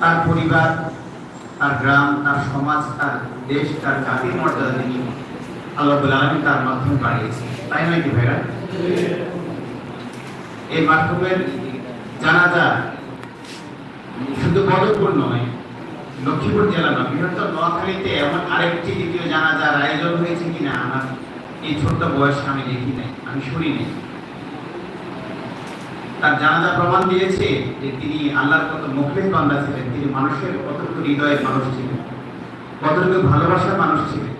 তার পরিবার, তার গ্রাম, তার সমাজ, তার দেশ, তার জাতির মর্যাদা তিনি আল্লাহ আলমী তার মাধ্যমে বাড়িয়েছে তাই নয় কি ভাইরা? এই মাধ্যমের জানাজা শুধু বদরপুর নয়, লক্ষ্মীপুর জেলা নয়, বৃহত্তর নোয়াখালীতে এমন আরেকটি দ্বিতীয় জানাজার আয়োজন হয়েছে কিনা আমার এই ছোট্ট বয়সে আমি দেখি নাই, আমি শুনি নাই। তার জানাজা প্রমাণ দিয়েছে যে তিনি আল্লাহর কত মুখলেস বান্দা ছিলেন, তিনি মানুষের কতটুকু হৃদয়ের মানুষ ছিলেন, কতটুকু ভালোবাসার মানুষ ছিলেন।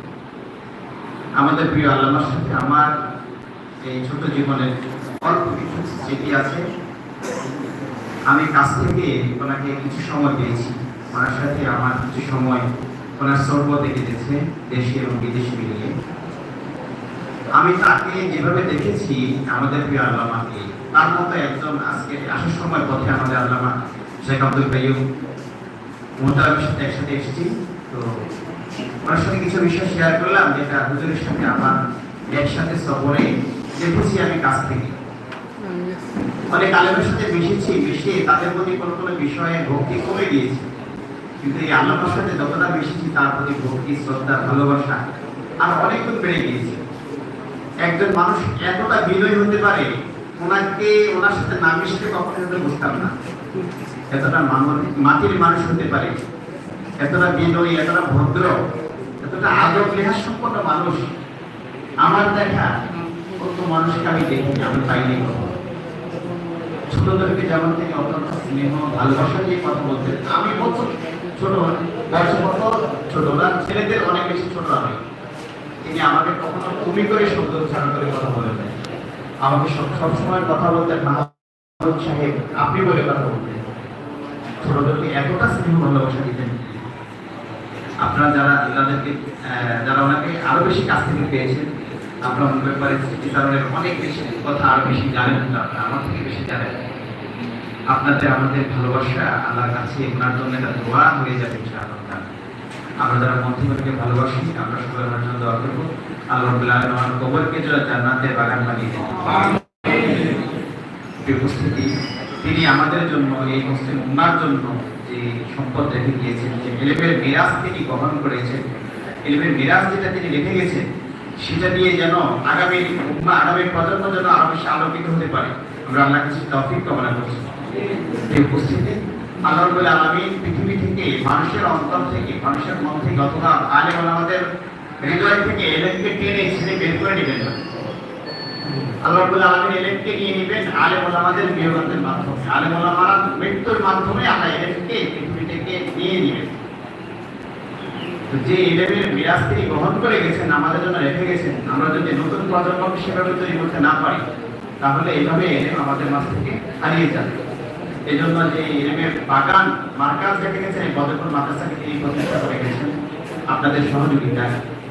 আমাদের প্রিয় আল্লাহর সাথে আমার এই ছোট জীবনের অল্প কিছু স্মৃতি আছে। আমি কাছ থেকে ওনাকে কিছু সময় পেয়েছি। ওনার সাথে আমার কিছু সময় ওনার সর্বতে কেটেছে, দেশে এবং বিদেশে মিলিয়ে। আমি তাকে যেভাবে দেখেছি, আমাদের প্রিয় আল্লামাকে তার মতো একজন আজকে আসার সময় পথে আমাদের আল্লামা শেখ আব্দুল কাইয়ুম মোহতারামের সাথে একসাথে এসেছি। তো ওনার সাথে কিছু বিষয় শেয়ার করলাম, যেটা হুজুরের সাথে আমার একসাথে সফরে দেখেছি আমি কাছ থেকে। অনেক আলেমের সাথে মিশেছি, মিশে তাদের প্রতি কোনো কোনো বিষয়ে ভক্তি কমে গিয়েছে। কিন্তু এই আল্লাহর সাথে যতটা মিশেছি, তার প্রতি ভক্তি, শ্রদ্ধা, ভালোবাসা আর অনেক বেড়ে গিয়েছে। একজন মানুষ এতটা বিনয় হতে পারে ওনাকে, ওনার সাথে না মিশতে কখনো হতে বুঝতাম না। এতটা মাটির মানুষ হতে পারে। এতটা বিনয়ী, এতটা ভদ্র, এতটা আদর লেহাজ সম্পন্ন মানুষ। আমার দেখা কত মানুষকে আমি দেখিনি, আমি পাইনি ছোটদেরকে যেমন তিনি অত্যন্ত স্নেহ, ভালোবাসা দিয়ে কথা বলতেন। আমি বলছি, ছোট কত? ছোট না, ছেলেদের অনেক বেশি ছোট আমি। তিনি আমাকে কখনো তুমি করে শব্দ উচ্চারণ করে কথা বলেন নাই। আমাকে সব সবসময় কথা বলতেন মাহমুদ সাহেব। আপনি বলে কথা বলতেন। ছোটদেরকে এতটা স্নেহ ভালোবাসা দিতেন। আপনারা যারা যাদেরকে যারা ওনাকে আরও বেশি কাছ থেকে পেয়েছেন, আপনারা ওনার ব্যাপারে স্মৃতিচারণের অনেক বেশি কথা আরও বেশি জানেন হয়তো আপনারা আমার থেকে বেশি জানেন। আপনাদের আমাদের ভালোবাসা আল্লাহর কাছে, ওনার জন্য একটা দোয়া হয়ে যাবে ইনশাআল্লাহ। আমরা যারা মন্ত্রীকে ভালোবাসি, আমরা সবাই ওনার জন্য দোয়া করব। আল্লাহ আমার কবরকে যারা জান্নাতের বাগান বানিয়ে উপস্থিতি, তিনি আমাদের জন্য, এই মুসলিম উম্মার জন্য যে সম্পদ রেখে গিয়েছেন, যে এলেমের মিরাজ তিনি গ্রহণ করেছেন, এলেমের মিরাজ যেটা তিনি রেখে গেছেন, সেটা দিয়ে যেন আগামী উম্মা, আগামী প্রজন্ম যেন আরও বেশি আলোকিত হতে পারে। আমরা আল্লাহ কাছে তৌফিক কামনা করছি। এই উপস্থিতি, আল্লাহ রাব্বুল আলামিন পৃথিবী থেকে মানুষের অন্তর থেকে, মানুষের মন থেকে অথবা আলেম আমাদের থেকে টেনে ছেড়ে বের করে নেবেন। আল্লাহ আলামিন এলেমকে নিয়ে নেবেন। বিয়োগের মাধ্যমে। মৃত্যুর মাধ্যমে থেকে নিয়ে নেবেন। যে এলেমের বিরাজ গ্রহণ করে গেছেন, আমাদের জন্য রেখে গেছেন, আমরা যদি নতুন প্রজন্মকে সেভাবে তৈরি করতে না পারি, তাহলে এইভাবে এলেম আমাদের মাঝ থেকে হারিয়ে যাবে। এই জন্য যে এলেমের বাগান, মার্কাজ রেখে গেছেন, এই বদরপুর মাদ্রাসাকে তিনি প্রতিষ্ঠা করে গেছেন। আপনাদের সহযোগিতা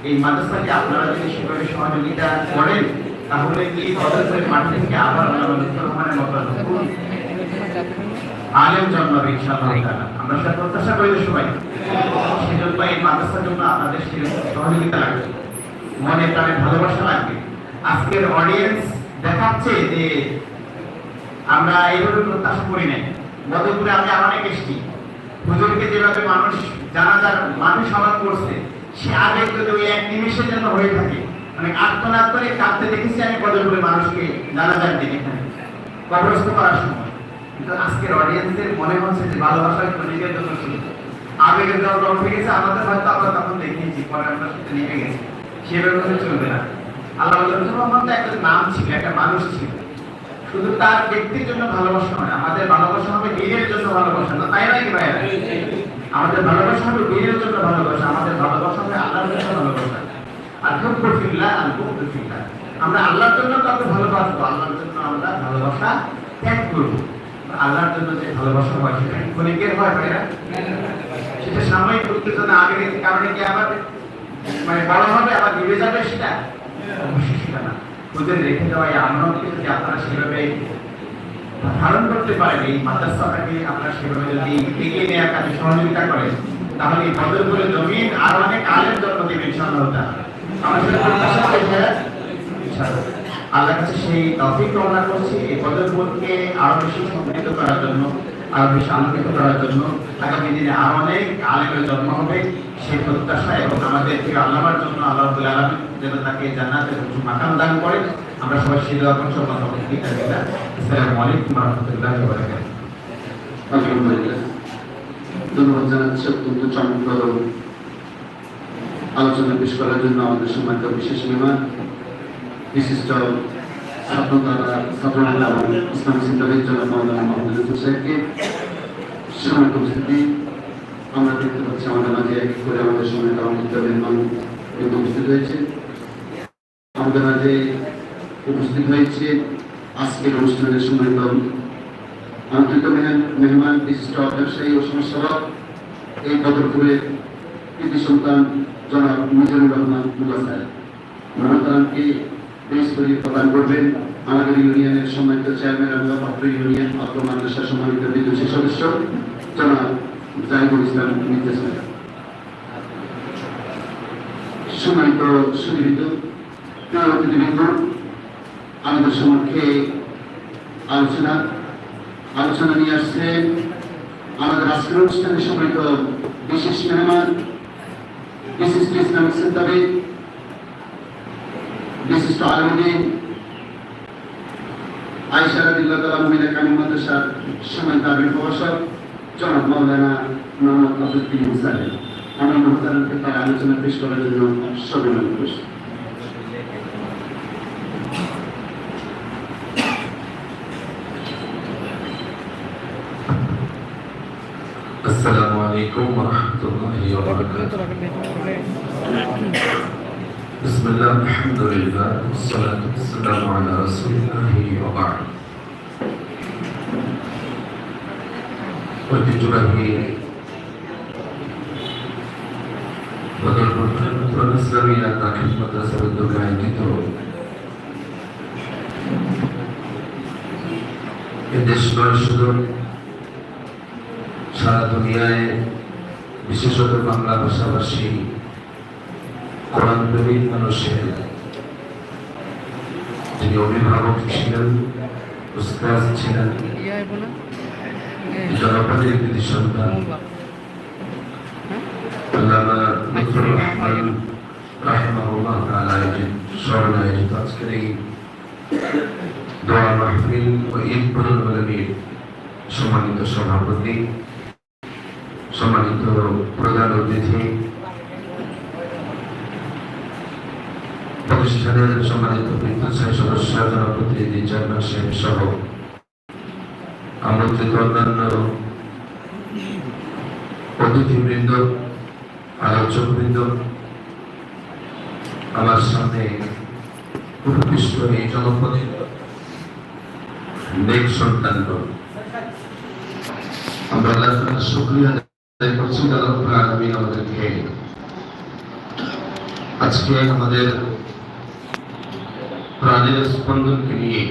এই মাদ্রাসাকে আপনারা যদি সেভাবে সহযোগিতা করেন, তাহলে কি বদরপুরের মাটি থেকে আবার রহমানের মতো আলেম জন্মাবে ইনশাআল্লাহ আমরা সেটা প্রত্যাশা করি সবাই। সেজন্য এই মাদ্রাসার জন্য আপনাদের সহযোগিতা লাগবে। মনে প্রাণে ভালোবাসা লাগবে। আজকের অডিয়েন্স দেখাচ্ছে যে আমরা এইভাবে প্রত্যাশা করি নাই। বদরপুরে আমি অনেক এসেছি। হুজুরকে যেভাবে মানুষ জানাজার মানুষ স্মরণ করছে সে আগে যদি ওই এক হয়ে থাকে মানে করে কাঁদতে দেখেছি আমি মানুষকে করার সময়। কিন্তু আজকের অডিয়েন্সের মনে হচ্ছে যে ভালোবাসা নিজের জন্য আবেগের জন্য আমাদের হয়তো আমরা তখন দেখিয়েছি, পরে আমরা সাথে নেমে গেছি। চলবে না। আল্লাহ রহমান তো একটা নাম ছিল, একটা মানুষ ছিল। শুধু তার ব্যক্তির জন্য ভালোবাসা নয়, আমাদের ভালোবাসা হবে দিনের জন্য ভালোবাসা না তাই নয় কি ভাইয়া আমাদের ভালোবাসা হবে দিনের জন্য ভালোবাসা, আমাদের ভালোবাসা হবে আল্লাহর জন্য ভালোবাসা। আর হুব্বু ফিল্লাহ আর ফিল্লাহ। আমরা আল্লাহর জন্য কাউকে ভালোবাসবো, আল্লাহর জন্য আমরা ভালোবাসা ত্যাগ করব। আল্লাহর জন্য যে ভালোবাসা হয় সেটা ক্ষণিকের হয় ভাইরা? সেটা সাময়িক উত্তেজনা আবেগের কারণে কি আবার? মানে বড় হবে, আবার নিভে যাবে সেটা? অবশ্যই সেটা না। ওদের রেখে দেওয়া এই আমানতকে যদি আপনারা সেভাবে ধারণ করতে পারেন, এই মাদ্রাসাটাকে আপনারা সেভাবে যদি এগিয়ে নেওয়ার কাজে সহযোগিতা করেন তাহলে এই বদরপুরে জমিন আর অনেক আলের জন্ম দেবে, ইনশাআল্লাহ করি ভাইয়া। কাছে সেই তৌফিক কামনা করছি, এই বদরপুরকে আরও বেশি সমৃদ্ধ করার জন্য, আরও বেশি আলোকিত করার জন্য। আগামী দিনে আরও অনেক আলেমের জন্ম হবে, সেই প্রত্যাশা এবং আমাদের থেকে আল্লাহর জন্য আল্লাহ আলামিন যেন তাকে উঁচু মাকাম দান করে আমরা সবাই সেই দোয়া দান করেন। আসসালামু আলাইকুম রাহমাতুল্লাহি আলোচনা পেশ করার জন্য আমাদের সম্মানিত বিশেষ মেহমান, বিশিষ্ট ইসলামী চিন্তাবিদ জনাব মৌলানা সম্মানিত উপস্থিতি। আমরা দেখতে পাচ্ছি আমাদের মাঝে এক করে আমাদের সম্মানিত আমন্ত্রিত মানুষ উপস্থিত হয়েছে। আমাদের মাঝে উপস্থিত হয়েছে আজকের অনুষ্ঠানের সম্মানিত আমন্ত্রিত মেহমান, বিশিষ্ট ব্যবসায়ী ও সমাজসেবক, এই বদরপুরের কৃতি সন্তান জনাব মিজানুর রহমান মুল্লা সাহেব মহাতারামকে পেশ করে প্রদান করবেন। আমাদের ইউনিয়নের সম্মানিত চেয়ারম্যান এবং অত্র ইউনিয়ন অত্র মাদ্রাসার সম্মানিত বিদ্যুৎ সদস্য জনাব জাহিদুল ইসলাম সাহেব সম্মানিত সুদীবিত প্রিয় অতিথিবৃন্দ আমাদের সম্মুখে আলোচনা আলোচনা নিয়ে আসছেন আমাদের আজকের অনুষ্ঠানে সম্মানিত বিশেষ মেহমান, বিশিষ্ট ইসলামিক চিন্তাবিদ বিশিষ্ট আলমদিন আয়সা রাদিল্লাহ তালা মহিলা কামিল মাদ্রাসার সম্মানিত আবির প্রভাষক, জনাব মাওলানা মোহাম্মদ সাহেব। আমি মহতারামকে তার আলোচনা পেশ করার জন্য সবিনয় করছি। عليكم ورحمة الله وبركاته بسم الله الحمد لله والصلاة والسلام على رسول الله وبعد ঐতিহ্যবাহী বদরপুর খেদমতুল ইসলামিয়া দাখিল মাদ্রাসা উদ্যোগে আয়োজিত এদেশ নয় শুধু সারা দুনিয়ায় বিশেষত বাংলা ভাষাভাষী কোরআন প্রেমী মানুষের। যিনি অভিভাবক ছিলেন উস্তাজ ছিলেন কৃতি সন্তান। আল্লামা লুৎফুর রহমান রাহিমাহুল্লাহ তাআলা বদল সম্মানিত সভাপতি সম্মানিত প্রধান অতিথি, প্রতিষ্ঠানের সম্মানিত বিদ্যুৎ সদস্য, জনপ্রতিনিধি, চেয়ারম্যান সাহেব সহ আমন্ত্রিত অন্যান্য অতিথিবৃন্দ, আলোচকবৃন্দ, আমার সামনে উপকৃষ্ট এই জনপদের নেক সন্তানগণ। আমরা শুকরিয়া আমাদেরকে আজকে আমাদের প্রাণের স্পন্দনকে নিয়ে